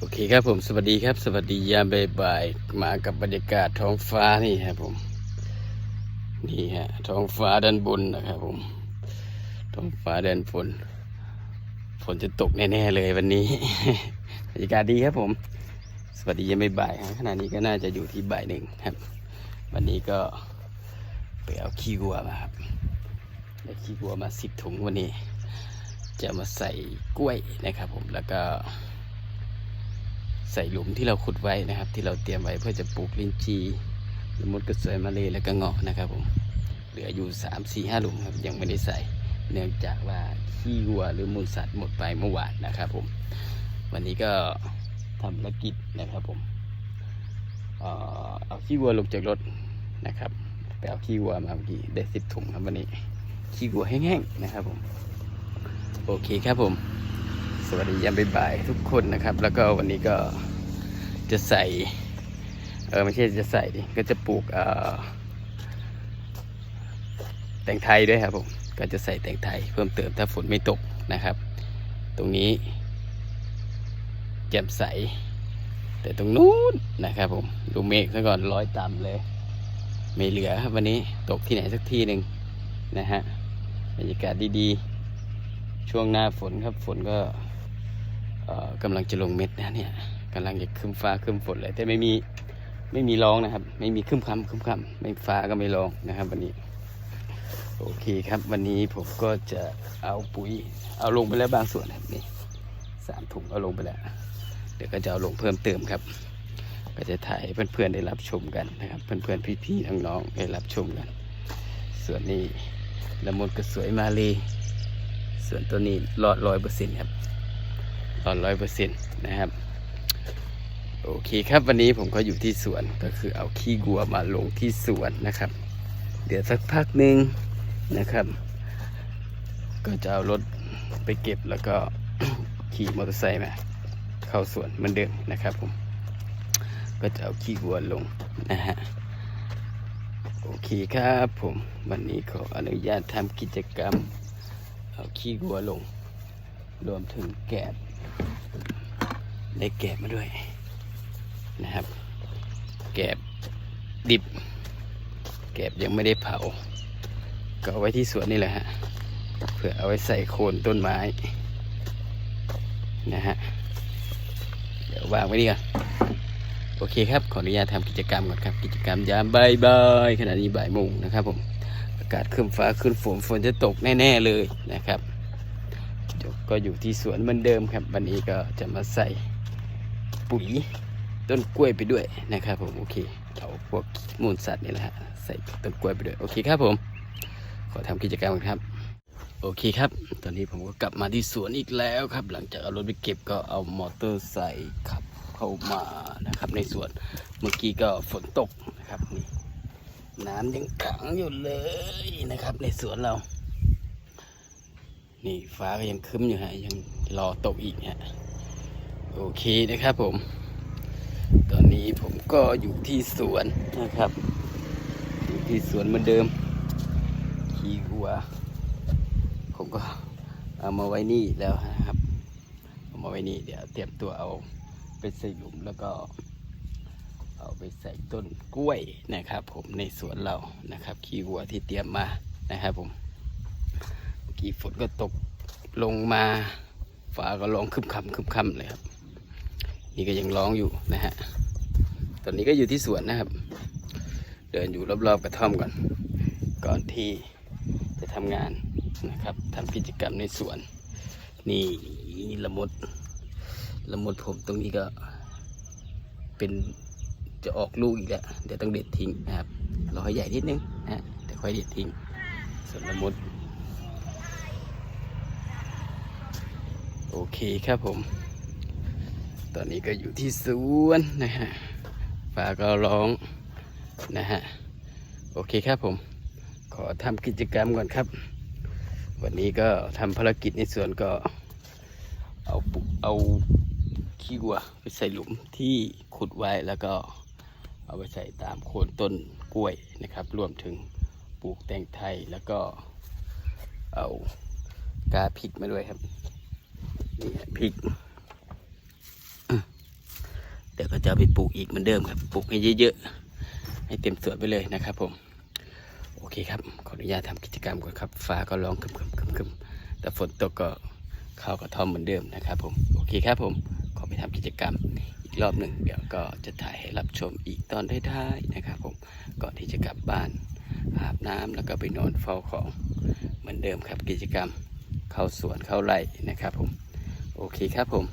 โอเคครับผมสวัสดีครับ สวัสดียามบ่ายๆมากับบรรยากาศท้องฟ้านี่ครับผมนี่ฮะท้องฟ้าด้านบนนะครับผม ท้องฟ้าด้านฝนฝนจะตกแน่ๆเลยวันนี้บรรยากาศดีครับผม สวัสดียามบ่ายๆครับขณะนี้ก็น่าจะอยู่ที่บ่ายหนึ่งครับ วันนี้ก็ไปเอาขี้วัวมาครับได้ขี้วัวมาสิบถุงวันนี้ จะมาใส่กล้วยนะครับผมแล้วก็ ใส่หลุมที่เราขุดไว้นะครับ ที่เราเตรียมไว้เพื่อจะปลูกลิ้นจีลมุดกระสวยมะเลยแล้วก็เงาะนะครับผมเหลืออยู่สามสี่ห้าหลุมครับยังไม่ได้ใส่ เนื่องจากว่าขี้วัวหรือมูลสัตว์หมดไปเมื่อวานนะครับผม วันนี้ก็ทำภารกิจนะครับผมเอาขี้วัวลงจากรถนะครับไปเอาขี้วัวมาเมื่อกี้ได้สิบถุงครับวันนี้ขี้วัวแห้งๆนะครับผม โอเคครับผม สวัสดียามบ่ายทุกคนนะครับ แล้วก็วันนี้ก็จะใส่ เออไม่ใช่จะใส่ดิก็จะปลูกเอ่อแตงไทยด้วยครับผมก็จะใส่แตงไทยเพิ่มเติมถ้าฝนไม่ตกนะครับ ตรงนี้แจ่มใส แต่ตรงนู้นนะครับผมดูเมฆซะก่อนร้อยต่ำเลย ไม่เหลือครับวันนี้ตกที่ไหนสักที่หนึ่งนะฮะบรรยากาศดีๆ ช่วงหน้าฝนครับฝนก็ กำลังจะลงเม็ดนะเนี่ยกำลังจะครึ้มฟ้าครึ้มฝนเลยแต่ไม่มีไม่มีร้องนะครับ ไม่มีครึ้มคำครึ้มคำไม่ฟ้าก็ไม่ร้องนะครับวันนี้ โอเคครับ วันนี้ผมก็จะเอาปุ๋ย เอาลงไปแล้วบางส่วนครับนี่สามถุงเอาลงไปแล้ว เดี๋ยวก็จะเอาลงเพิ่มเติมครับ ก็จะถ่ายเพื่อนๆได้รับชมกันนะครับ เพื่อนๆพี่ๆน้องๆได้รับชมกัน ส่วนนี้ละมุดก็สวยมาเลยส่วนตัวนี้รอดร้อยเปอร์เซ็นต์ครับ ตอนร้อยเปอร์เซ็นต์นะครับ โอเคครับวันนี้ผมก็อยู่ที่สวนก็คือเอาขี้วัวมาลงที่สวนนะครับ เดี๋ยวสักพักหนึ่งนะครับ ก็จะเอารถไปเก็บแล้วก็ขี่มอเตอร์ไซค์มาเข้าสวนเหมือนเดิมนะครับผม ก็จะเอาขี้วัวลงนะฮะโอเคครับผม วันนี้ขออนุญาตทำกิจกรรม เอาขี้วัวลง รวมถึงแกบ ได้แกบมาด้วยนะครับ แกบดิบ แกบยังไม่ได้เผา ก็เอาไว้ที่สวนนี่แหละฮะเพื่อเอาไว้ใส่โคนต้นไม้นะฮะเดี๋ยววางไว้ดีก่อนโอเคครับ ขออนุญาตทำกิจกรรมก่อนครับ กิจกรรมยามบ่ายบายขณะนี้บ่ายโมงนะครับผม อากาศขึ้นฟ้าขึ้นฝนฝนจะตกแน่ ๆ เลยนะครับ ก็อยู่ที่สวนเหมือนเดิมครับ วันนี้ก็จะมาใส่ปุ๋ยต้นกล้วยไปด้วยนะครับผมโอเคเอาพวกมูลสัตว์นี่แหละฮะใส่ต้นกล้วยไปด้วยโอเคครับผม ขอทำกิจกรรมครับ โอเคครับ ตอนนี้ผมก็กลับมาที่สวนอีกแล้วครับ หลังจากเอารถไปเก็บก็เอามอเตอร์ใส่ขับเข้ามานะครับ ในสวนเมื่อกี้ก็ฝนตกนะครับนี่น้ำยังขังอยู่เลยนะครับ ในสวนเรา นี่ฟ้าก็ยังคึ้มอยู่ฮะ ยังรอตกอีกฮะ โอเคนะครับผม ตอนนี้ผมก็อยู่ที่สวนนะครับ อยู่ที่สวนเหมือนเดิม ขี่วัว ผมก็เอามาไว้นี่แล้วนะครับเอามาไว้นี่เดี๋ยวเตรียมตัวเอาไปใส่หลุมแล้วก็เอาไปใส่ต้นกล้วยนะครับ ผมในสวนเรานะครับ ขี้วัวที่เตรียมมานะครับผม กี้ฝนก็ตกลงมาฟ้าก็ร้องคึมคำคึมคำเลยครับ นี่ก็ยังร้องอยู่นะฮะ ตอนนี้ก็อยู่ที่สวนนะครับ เดินอยู่รอบๆกระท่อมก่อน ก่อนที่จะทำงานนะครับทำกิจกรรมในสวน นี่ละมุดละมุดผมตรงนี้ก็เป็นจะออกลูกอีกแล้วเดี๋ยวต้องเด็ดทิ้งนะครับรอให้ใหญ่นิดนึงนะแต่ค่อยเด็ดทิ้งส่วนละมุด โอเคครับผม ตอนนี้ก็อยู่ที่สวนนะฮะฟ้าก็ร้องนะฮะ โอเคครับผม ขอทำกิจกรรมก่อนครับ วันนี้ก็ทำภารกิจในสวนก็เอาปุเอาขี้วัวไปใส่หลุมที่ขุดไว้แล้วก็เอาไปใส่ตามโคนต้นกล้วยนะครับ รวมถึงปลูกแตงไทยแล้วก็เอากาพริกมาด้วยครับ นี่พริก เดี๋ยวก็จะไปปลูกอีกเหมือนเดิมครับ ปลูกให้เยอะๆ ให้เต็มสวนไปเลยนะครับผม โอเคครับ ขออนุญาตทำกิจกรรมก่อนครับ ฟ้าก็ร้องคึมคึมคึมคึมแต่ฝนตกก็เข้ากระท่อมเหมือนเดิมนะครับผม โอเคครับผม ขอไปทำกิจกรรมอีกรอบหนึ่ง เดี๋ยวก็จะถ่ายให้รับชมอีกตอนท้ายๆนะครับผม ก่อนที่จะกลับบ้านอาบน้ำแล้วก็ไปนอนเฝ้าของเหมือนเดิมครับกิจกรรมเข้าสวนเข้าไร่นะครับผม โอเคครับผม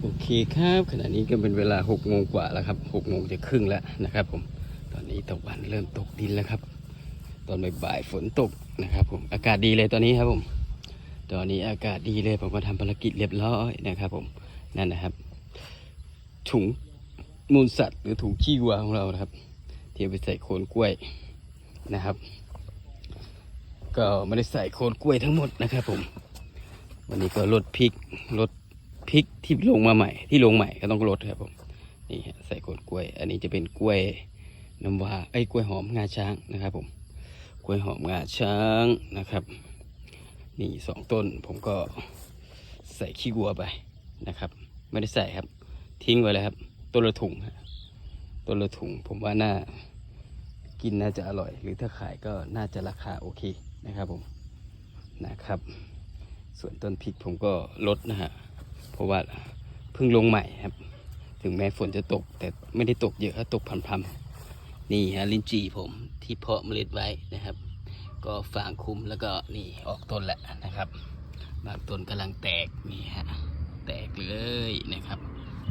โอเคครับ ขณะนี้ก็เป็นเวลา6โมงกว่าแล้วครับ6โมงจะครึ่งแล้วนะครับผม ตอนนี้ตะวันเริ่มตกดินแล้วครับ ตอนบ่ายๆฝนตกนะครับ ผม อากาศดีเลยตอนนี้ครับผม ตอนนี้อากาศดีเลยผมมาทำภารกิจเรียบร้อยนะครับ ผม นั่นนะครับ ถุงมูลสัตว์หรือถุงขี้วัวของเรานะครับที่เอาไปใส่โคนกล้วยนะครับ ก็ไม่ได้ใส่โคนกล้วยทั้งหมดนะครับผม วันนี้ก็ลดพริกลดพริกที่ลงมาใหม่ ที่ลงใหม่ก็ต้องลดครับผมนี่ใส่กล้วย อันนี้จะเป็นกล้วยน้ำว้าไอ้กล้วยหอมงาช้างนะครับ ผมกล้วยหอมงาช้างนะครับ นี่สองต้นผมก็ใส่ขี้วัวไปนะครับ ไม่ได้ใส่ครับ ทิ้งไว้เลยครับต้นละถุงต้นละถุงผมว่าน่ากินน่าจะอร่อย หรือถ้าขายก็น่าจะราคาโอเคนะครับผมนะครับ ส่วนต้นพริกผมก็ลดนะฮะ เพราะว่าเพิ่งลงใหม่ครับ ถึงแม้ฝนจะตก แต่ไม่ได้ตกเยอะตกพันๆนี่ฮะลิ้นจี่ผมที่เพาะเมล็ดไว้นะครับ ก็ฟางคุมแล้วก็นี่ออกต้นแล้วนะครับ บางต้นกำลังแตกนี่ฮะแตกเลยนะครับ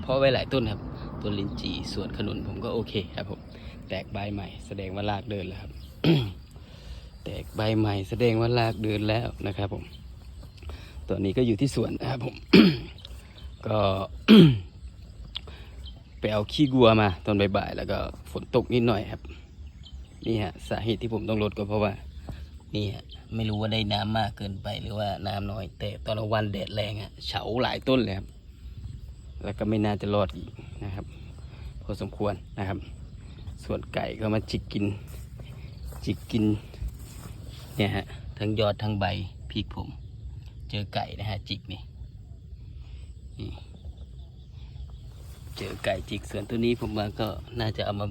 เพราะไว้หลายต้นครับต้นลิ้นจี่สวนขนุนผมก็โอเคครับผมแตกใบใหม่ แสดงว่ารากเดินแล้วครับ แตกใบใหม่แสดงว่ารากเดินแล้วนะครับผม ตอนนี้ก็อยู่ที่สวนนะครับผม ก็ไปเอาขี้วัวมาตอนบ่ายๆแล้วก็ฝนตกนิดหน่อยครับ นี่ฮะสาเหตุที่ผมต้องลดก็เพราะว่า นี่ฮะไม่รู้ว่าได้น้ำมากเกินไปหรือว่าน้ำน้อย แต่ตอนลาวันแดดแรงฮะเฉาหลายต้นเลยครับ แล้วก็ไม่น่าจะรอดอีกนะครับ พอสมควรนะครับ ส่วนไก่ก็มาจิกกิน จิกกิน เนี่ยฮะทั้งยอดทั้งใบพริกผม เจอไก่นะฮะจิกนี่นี่เจอไก่จิกส่วนตัวนี้ผมว่าก็น่าจะเอามา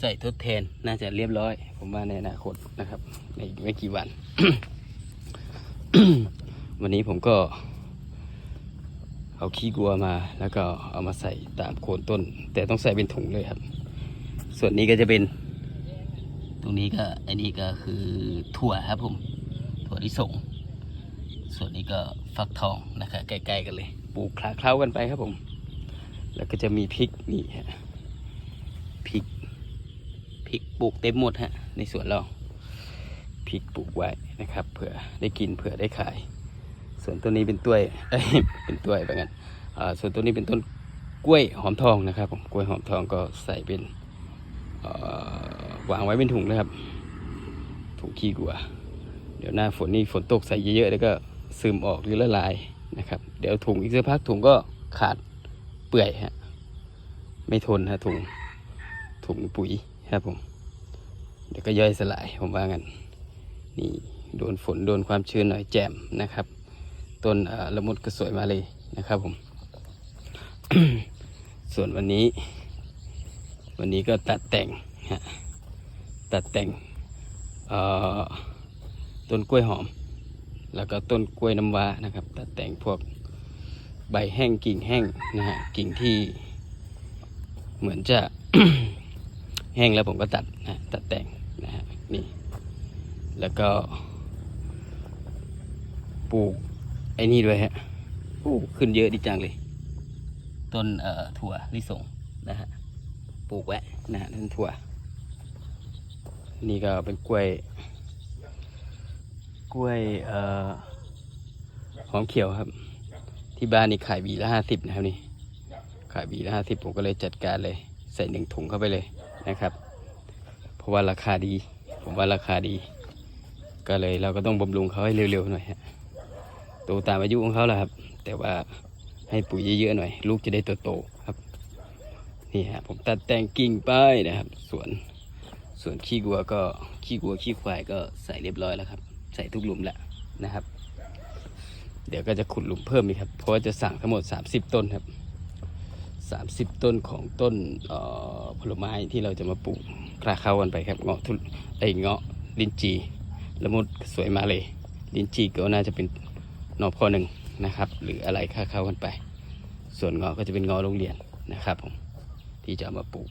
ใส่ทดแทนน่าจะเรียบร้อย ผมว่าในอนาคตนะครับในไม่กี่วัน วันนี้ผมก็ เอาขี้กัวมา แล้วก็เอามาใส่ตามโคนต้น แต่ต้องใส่เป็นถุงเลยครับ ส่วนนี้ก็จะเป็น ตรงนี้ก็อันนี้ก็คือถั่วครับผม ถั่วที่ส่ง ส่วนนี้ก็ฟักทองนะครับใกล้ๆกันเลย ปลูกคลาเคล้ากันไปครับผม แล้วก็จะมีพริกนี่ฮะพริกพริกปลูกเต็มหมดฮะในสวนเราพริกปลูกไว้นะครับเผื่อได้กินเผื่อได้ขาย ส่วนต้นนี้เป็นต้วยเป็นต้วยแบบนั้นส่วนต้นนี้เป็นต้นกล้วยหอมทองนะครับผมกล้วยหอมทองก็ใส่เป็นวางไว้เป็นถุงนะครับถุงขี้กัว เดี๋ยวหน้าฝนนี่ฝนตกใส่เยอะๆแล้วก็ ซึมออกหรือละลายนะครับ เดี๋ยวถุงอีกสักพักถุงก็ขาดเปื่อยฮะไม่ทนฮะถุงถุงปุ๋ยครับผมเดี๋ยวก็ย่อยสลายผมว่างั้นนี่โดนฝนโดนความชื้นหน่อยแจ่มนะครับ ต้นละมุดก็สวยมาเลยนะครับผม ส่วนวันนี้ วันนี้ก็ตัดแต่งฮะตัดแต่งต้นกล้วยหอม แล้วก็ต้นกล้วยน้ำว้านะครับตัดแต่งพวกใบแห้งกิ่งแห้งนะฮะกิ่งที่เหมือนจะ แห้งแล้วผมก็ตัดนะตัดแต่งนะฮะนี่แล้วก็ ปลูกไอ้นี่ด้วยฮะโอ้ขึ้นเยอะดีจังเลย ต้นเอ่อถั่วลิสงนะฮะปลูกไว้นะฮะต้นถั่ว นี่ก็เป็นกล้วย กล้วยเอ่อหอมเขียวครับ ที่บ้านนี่ขายบีละห้าสิบนะครับนี่ ขายบีละห้าสิบผมก็เลยจัดการเลย ใส่หนึ่งถุงเข้าไปเลยนะครับ เพราะว่าราคาดี ผมว่าราคาดี ก็เลยเราก็ต้องบำรุงเขาให้เร็วๆหน่อยฮะโตตามอายุของเขาแหละครับ แต่ว่าให้ปุ๋ยเยอะๆหน่อย ลูกจะได้โตๆครับนี่ฮะผมตัดแต่งกิ่งป้ายนะครับ ส่วนส่วนขี้วัวก็ขี้วัวขี้ควายก็ใส่เรียบร้อยแล้วครับ ใส่ทุกหลุมแล้วนะครับ เดี๋ยวก็จะขุดหลุมเพิ่มอีกครับ เพราะว่าจะสั่งทั้งหมด 30 ต้นครับ 30 ต้นของต้นออผลไม้ที่เราจะมาปลูกคลาเข้ากันไปครับเงาะทุไอเงาะลินจีละมุดสวยมาเลยลินจีก็น่าจะเป็นหนอพอหนึ่งนะครับ หรืออะไรคลาเข้ากันไป ส่วนเงาะก็จะเป็นเงาะโรงเรียนนะครับผมที่จะมาปลูก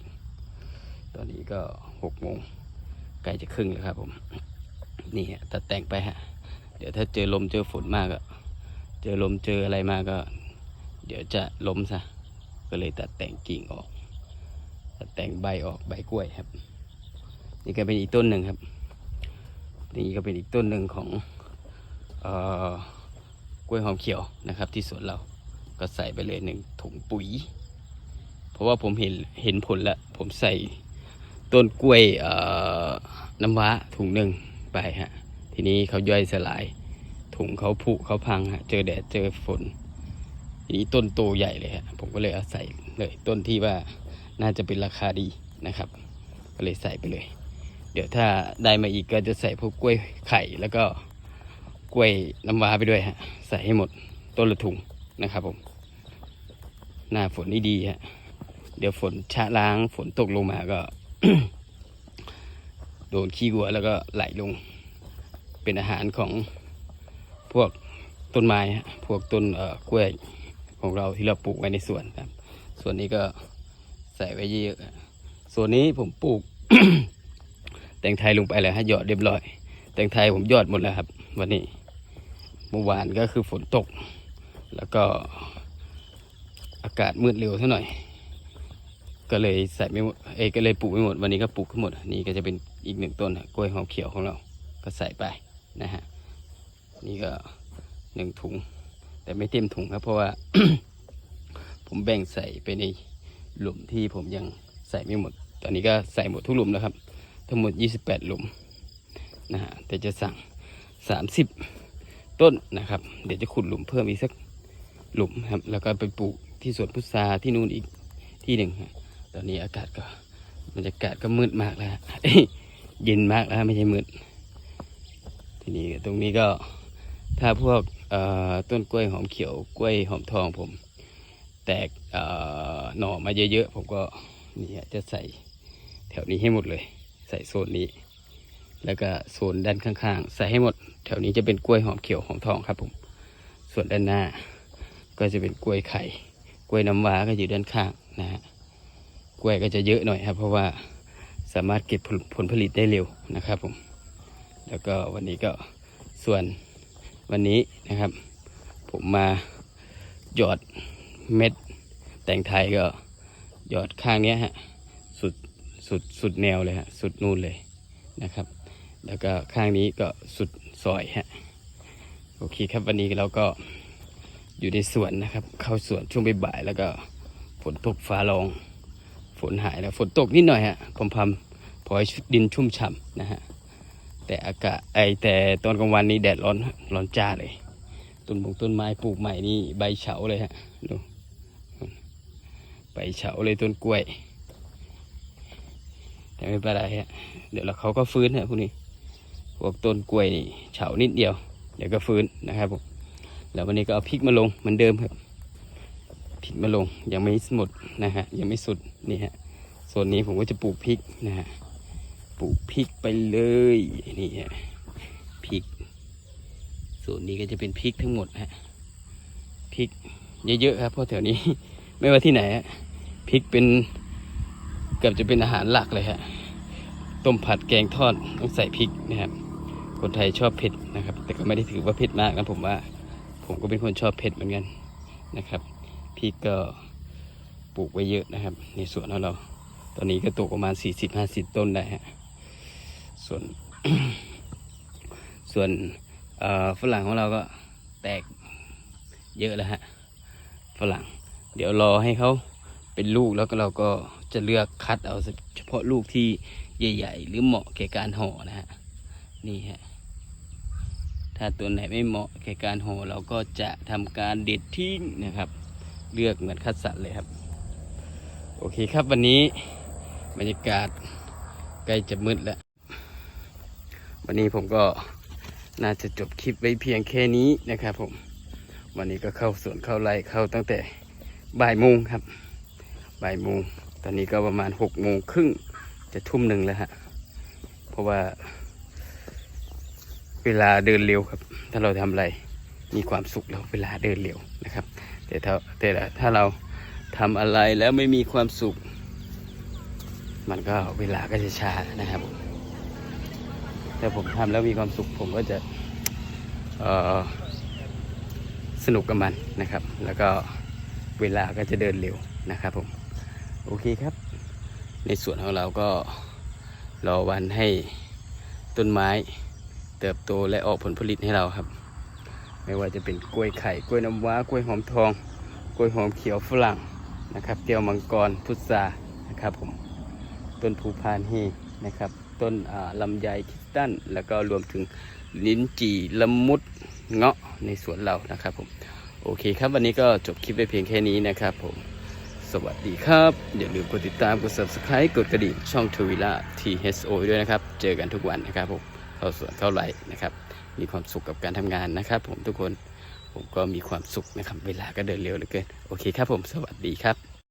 ตอนนี้ก็หกโมงใกล้จะครึ่งแล้วครับผม นี่ฮะตัดแต่งไปฮะ เดี๋ยวถ้าเจอลมเจอฝนมากก็ เจอลมเจออะไรมาก็ เดี๋ยวจะล้มซะ ก็เลยตัดแต่งกิ่งออก ตัดแต่งใบออกใบกล้วยครับ นี่ก็เป็นอีกต้นหนึ่งครับ นี่ก็เป็นอีกต้นหนึ่งของเอ่อกล้วยหอมเขียวนะครับ ที่สวนเรา ก็ใส่ไปเลยหนึ่งถุงปุ๋ย เพราะว่าผมเห็นเห็นผลแล้ว ผมใส่ต้นกล้วยน้ำว้าถุงหนึ่ง ไปฮะ ทีนี้เขาย่อยสลาย ถุงเขาผุเขาพังฮะ เจอแดดเจอฝน ทีนี้ต้นโตใหญ่เลยฮะ ผมก็เลยเอาใส่เลยต้นที่ว่าน่าจะเป็นราคาดีนะครับ ก็เลยใส่ไปเลย เดี๋ยวถ้าได้มาอีกก็จะใส่พวกกล้วยไข่แล้วก็กล้วยน้ำว้าไปด้วยฮะ ใส่ให้หมดต้นละถุงนะครับผม หน้าฝนนี่ดีฮะ เดี๋ยวฝนชะล้างฝนตกลงมาก็ โดนขี้วัวแล้วก็ไหลลง เป็นอาหารของพวกต้นไม้พวกต้นกล้วยของเราที่เราปลูกไว้ในสวนครับ ส่วนนี้ก็ใส่ไว้เยอะส่วนนี้ผมปลูก แตงไทยลงไปแล้วฮะหยอดเรียบร้อย แตงไทยผมยอดหมดแล้วครับ วันนี้เมื่อวานก็คือฝนตก แล้วก็อากาศมืดเร็วซะหน่อย ก็เลยใส่ไม่หมดเอก็เลยปลูกไม่หมด วันนี้ก็ปลูกทั้งหมด นี่ก็จะเป็น อีกหนึ่งต้นฮะกล้วยหอมเขียวของเราก็ใส่ไปนะฮะนี่ก็หนึ่งถุง แต่ไม่เต็มถุงครับเพราะว่า ผมแบ่งใส่ไปในหลุมที่ผมยังใส่ไม่หมด ตอนนี้ก็ใส่หมดทุกหลุมแล้วครับ ทั้งหมด 28 หลุมนะฮะแต่จะสั่ง 30 ต้นนะครับ เดี๋ยวจะขุดหลุมเพิ่มอีกสักหลุมครับ แล้วก็ไปปลูกที่สวนพุทราที่นู่นอีกที่หนึ่งตอนนี้อากาศก็บรรยากาศก็มืดมากแล้ว เย็นมากแล้วไม่ใช่มืดทีนี้ตรงนี้ก็ถ้าพวกต้นกล้วยหอมเขียวกล้วยหอมทองผม แตกหน่อมาเยอะๆผมก็นี่จะใส่แถวนี้ให้หมดเลย ใส่โซนนี้ แล้วก็โซนด้านข้างๆ ใส่ให้หมด แถวนี้จะเป็นกล้วยหอมเขียวหอมทองครับผม ส่วนด้านหน้า ก็จะเป็นกล้วยไข่ กล้วยน้ำว้าก็อยู่ด้านข้างนะฮะกล้วยก็จะเยอะหน่อยครับ เพราะว่า สามารถเก็บผลผลผลิตได้เร็วนะครับผม แล้วก็วันนี้ก็ส่วนวันนี้นะครับ ผมมาหยอดเม็ดแต่งไทยก็หยอดข้างนี้ฮะสุดสุดสุดแนวเลยฮะสุดนู่นเลยนะครับ แล้วก็ข้างนี้ก็สุดซอยฮะโอเคครับวันนี้เราก็อยู่ในสวนนะครับ เข้าสวนช่วงบ่ายๆแล้วก็ฝนตกฟ้าร้อง ฝนหายแล้วฝนตกนิดหน่อยฮะพรมๆพอให้ดินชุ่มฉ่ำนะฮะแต่อากาศไอแต่ตอนกลางวันนี้แดดร้อนร้อนจ้าเลยต้นบงต้นไม้ปลูกใหม่นี่ใบเฉาเลยฮะดูใบเฉาเลยต้นกล้วยแต่ไม่เป็นไรฮะเดี๋ยวเราเขาก็ฟื้นฮะพวกนี้พวกต้นกล้วยนี่เฉานิดเดียวเดี๋ยวก็ฟื้นนะครับผมแล้ววันนี้ก็เอาพริกมาลงเหมือนเดิมครับ ริกมาลง ยังไม่หมดนะฮะยังไม่สุดนี่ฮะโซนนี้ผมก็จะปลูกพริกนะฮะปลูกพริกไปเลยนี่ฮะพริกโซนนี้ก็จะเป็นพริกทั้งหมดฮะพริกเยอะๆครับเพราะแถวนี้ ไม่ว่าที่ไหนฮะพริกเป็นเกือบจะเป็นอาหารหลักเลยฮะต้มผัดแกงทอดต้องใส่พริกนะครับ คนไทยชอบเผ็ดนะครับ แต่ก็ไม่ได้ถือว่าเผ็ดมากนะผมว่า ผมก็เป็นคนชอบเผ็ดเหมือนกันนะครับ พริกก็ปลูกไว้เยอะนะครับ ในสวนของเรา ตอนนี้ก็ตกประมาณ 40-50 ต้นได้ฮะส่วนส่วนฝรั่งของเราก็แตกเยอะแล้วฮะฝรั่ง เดี๋ยวรอให้เขาเป็นลูกแล้วก็เราก็จะเลือกคัดเอาเฉพาะลูกที่ใหญ่ๆ หรือเหมาะแก่การห่อนะฮะนี่ฮะถ้าตัวไหนไม่เหมาะแก่การห่อเราก็จะทำการเด็ดทิ้งนะครับ เลือกเหมือนคัดสัตเลยครับ โอเคครับวันนี้บรรยากาศใกล้จะมืดแล้ว วันนี้ผมก็น่าจะจบคลิปไว้เพียงแค่นี้นะครับผม วันนี้ก็เข้าสวนเข้าไร่เข้าตั้งแต่บ่ายโมงครับ บ่ายโมง ตอนนี้ก็ประมาณหกโมงครึ่งจะทุ่มหนึ่งแล้วฮะ เพราะว่าเวลาเดินเร็วครับ ถ้าเราทำอะไรมีความสุขแล้วเวลาเดินเร็วนะครับ แต่ถ้าแต่ถ้าเราทำอะไรแล้วไม่มีความสุข มันก็เวลาก็จะช้านะครับผมแต่ผมทำแล้วมีความสุขผมก็จะสนุกกับมันนะครับ แล้วก็เวลาก็จะเดินเร็วนะครับผม โอเคครับ ในส่วนของเราก็รอวันให้ต้นไม้เติบโตและออกผลผลิตให้เราครับ ไม่ว่าจะเป็นกล้วยไข่กล้วยน้ำว้ากล้วยหอมทอง กล้วยหอมเขียวฝรั่งนะครับเตียวมังกรพุทรานะครับผมต้นภูพานเฮนะครับ ต้นลำไยคิสตันแล้วก็รวมถึงลิ้นจี่ละมุดเงาะในสวนเรานะครับผมโอเคครับวันนี้ก็จบคลิปไปเพียงแค่นี้นะครับผมสวัสดีครับ อย่าลืมกดติดตามกด subscribe กดกระดิ่งช่องทวิล่า THO ด้วยนะครับ เจอกันทุกวันนะครับผมเข้าสวนเข้าไร่นะครับ มีความสุขกับการทำงานนะครับผมทุกคนผมก็มีความสุขนะครับ เวลาก็เดินเร็วเหลือเกิน โอเคครับผมสวัสดีครับ